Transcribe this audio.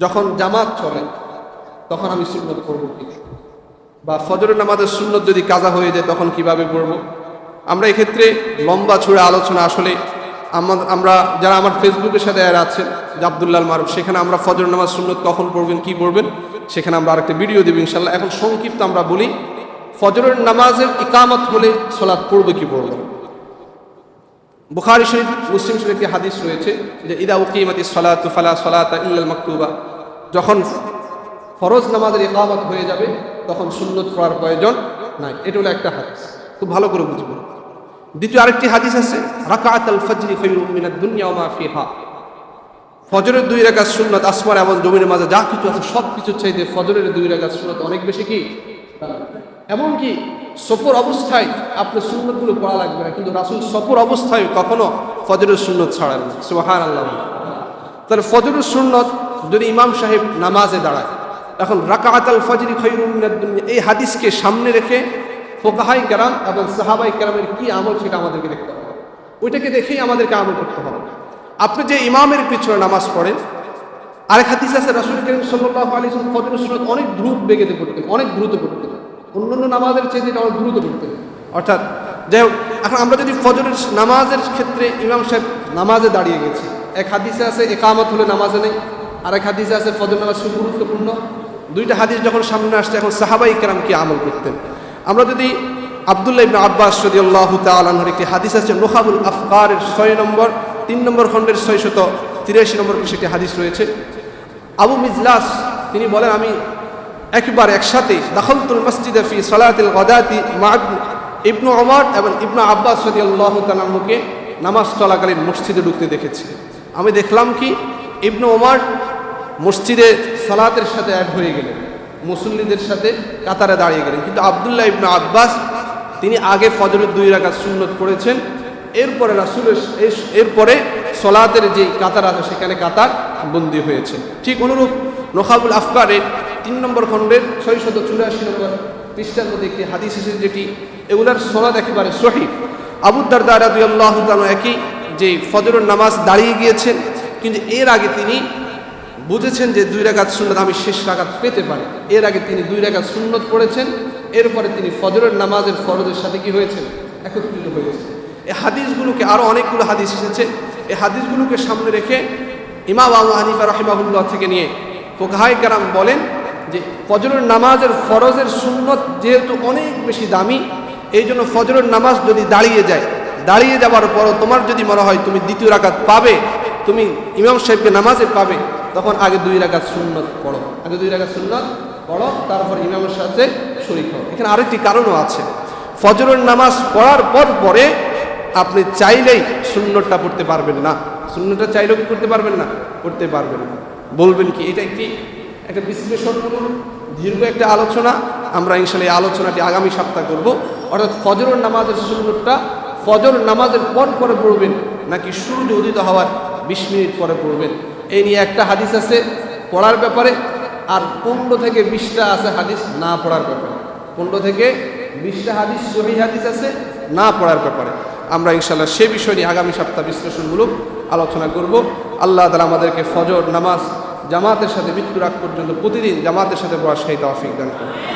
যখন জামাত চলে, তখন আমি সুন্নত করব কি? বা ফজরের নামাজের সুন্নত যদি কাজা হয়ে যায়, তখন কীভাবে পড়ব? আমরা এক্ষেত্রে লম্বা ছুড়ে আলোচনা, আসলে আমা- আমরা যারা আমার ফেসবুকের সাথে আর আছেন, যে আবদুল্লাল মারুফ, সেখানে আমরা ফজর নামাজ সুন্নত কখন পড়বেন, কি পড়বেন, সেখানে আমরা আরেকটা ভিডিও দেবো ইনশাল্লাহ এখন সংক্ষিপ্ত আমরা বলি, ফজরের নামাজের ইকামত হলে সলাৎ পড়বে কি পড়বে। বুখারি শরীফ, মুসলিম শরীফ একটি হাদিস রয়েছে যে, ইদা উকিমাতি সলাতু ফালা সলাতা ইল্লাল মাকতুবা। যখন ফরজ নামাজের ইকামত হয়ে যাবে, তখন সুন্নত করার প্রয়োজন নাই। এটা হলো একটা হাদিস। খুব ভালো করে বুঝব দ্বিতীয় আরেকটি হাদিস আছে রাকাত আল ফজরি খায়রুম মিনাদ দুনিয়া মা ফিহা। ফজরের দুই রাকাত সুন্নত আসমার এবং জমিনের মাঝে যা কিছু আছে সব কিছুর চাইতে ফজরের দুই রাকাত সুন্নত অনেক বেশি কি? এমনকি সফর অবস্থায় আপনার সুন্নতগুলো পড়া লাগবে না, কিন্তু রাসুল সফর অবস্থায় কখনো ফজরের সুন্নত ছাড়েন না। সুবাহান আল্লাহ তাহলে ফজরের সুন্নত যদি ইমাম সাহেব নামাজে দাঁড়ায়, এখন রাকাত আল ফজরি খৈরুম এই হাদিসকে সামনে রেখে ফোকাহাই কেরাম এবং সাহাবাই কেরামের কি আমল সেটা আমাদেরকে দেখতে হবে। ওইটাকে দেখেই আমাদেরকে আমল করতে হবে। আপনি যে ইমামের পিছনে নামাজ পড়েন, আরেক হাদিস আছে, রাসুল করিম সাল্লাহ আলী ফজর সুরত অনেক দ্রুত বেগেতে পড়তেন, অনেক দ্রুত পড়তেন। অন্যান্য নামাজের চেয়ে এটা অনেক দ্রুত পড়তেন অর্থাৎ, যাই হোক, এখন আমরা যদি ফজরের নামাজের ক্ষেত্রে ইমাম সাহেব নামাজে দাঁড়িয়ে গেছি, এক হাদিসে আছে, একামত হলে নামাজে নেই আর এক হাদিসে আছে ফজর নামাজ গুরুত্বপূর্ণ। দুইটা হাদিস যখন সামনে আসছে, এখন সাহাবাই কেরাম কি আমল করতেন? আমরা যদি আবদুল্লাহ ইবনে আব্বাস রাদিয়াল্লাহু তাআলার একটি হাদিস আছে, নোহাবুল আফকারের ছয় নম্বর, তিন নম্বর খণ্ডের ছয়শত তিরাশি নম্বর সেটি হাদিস রয়েছে। আবু মিজলাস, তিনি বলেন, আমি একবার একসাথে দাখলতুল মসজিদে ফি সালাতিল গদাতি মা ইবনু ওমর এবং ইবনু আব্বাস রাদিয়াল্লাহু তাআলাকে নামাজ চলাকালীন মসজিদে ঢুকতে দেখেছি। আমি দেখলাম কি ইবনু ওমর মসজিদে সালাতের সাথে অ্যাড হয়ে গেলেন, মুসল্লিদের সাথে কাতারে দাঁড়িয়ে গেলেন। কিন্তু আবদুল্লাহ ইবনু আব্বাস, তিনি আগে ফজরের দুই রাকাত সুন্নত পড়েছেন, এরপরে রাসুলের এরপরে সলাতের যে কাতার আছে সেখানে কাতার বন্দী হয়েছে। ঠিক অনুরূপ নখাবুল আফকারের তিন নম্বর খণ্ডের ছয়শত চুরাশি নম্বর পৃষ্ঠার মধ্যে একটি হাদিস এসেছে যেটি এগুলার সলাদ একেবারে সহি। আবুদ্দার দ্বারা দুই আল্লাহ একই যে ফজরের নামাজ দাঁড়িয়ে গিয়েছেন, কিন্তু এর আগে তিনি বুঝেছেন যে দুই রাকাত সুন্নত আমি শেষ রাকাত পেতে পারি। এর আগে তিনি দুই রাকাত সুন্নত পড়েছেন, এরপরে তিনি ফজরের নামাজের ফরজের সাথে কি হয়েছেন? একত্রিত হয়েছে এই হাদিসগুলোকে আরও অনেকগুলো হাদিস এসেছে। এই হাদিসগুলোকে সামনে রেখে ইমাম আবু হানিফা রহিমাহুল্লাহ থেকে নিয়ে ফোকাহাই কারাম বলেন যে ফজরের নামাজের ফরজের সুন্নত যেহেতু অনেক বেশি দামি, এই জন্য ফজরের নামাজ যদি দাঁড়িয়ে যায়, দাঁড়িয়ে যাওয়ার পরও তোমার যদি মনে হয় তুমি দ্বিতীয় রাকাত পাবে, তুমি ইমাম সাহেবকে নামাজে পাবে, তখন আগে দুই রাকাত সুন্নত পড়ো। আগে দুই রাকাত সুন্নত পড়ো, তারপর ইমামের সাথে শরিক হও। এখানে আরেকটি কারণও আছে। ফজরের নামাজ পড়ার পর পরে আপনি চাইলেই সুন্নতটা পড়তে পারবেন না। শূন্যটা চাইলেও কি করতে পারবেন না? করতে পারবেন না। বলবেন কি, এটা একটি একটা বিশ্লেষণ করুন, দীর্ঘ একটা আলোচনা, আমরা ইনশাল্লাহ এই আলোচনাটি আগামী সপ্তাহ করব। অর্থাৎ ফজরের নামাজের সুন্নতটা ফজর নামাজের পর পরে পড়বেন, নাকি সূর্য উদিত হওয়ার বিশ মিনিট পরে পড়বেন? এই নিয়ে একটা হাদিস আছে পড়ার ব্যাপারে, আর পনেরো থেকে বিশটা আছে হাদিস না পড়ার ব্যাপারে। পনেরো থেকে বিশটা হাদিস, সহি হাদিস আছে না পড়ার ব্যাপারে। আমরা ইনশাল্লাহ সে বিষয় নিয়ে আগামী সপ্তাহ বিশ্লেষণমূলক আলোচনা করব। আল্লাহ তালা আমাদেরকে ফজর নামাজ জামাতের সাথে মৃত্যুর আগ পর্যন্ত প্রতিদিন জামাতের সাথে পড়ার সেই তৌফিক দান করুন।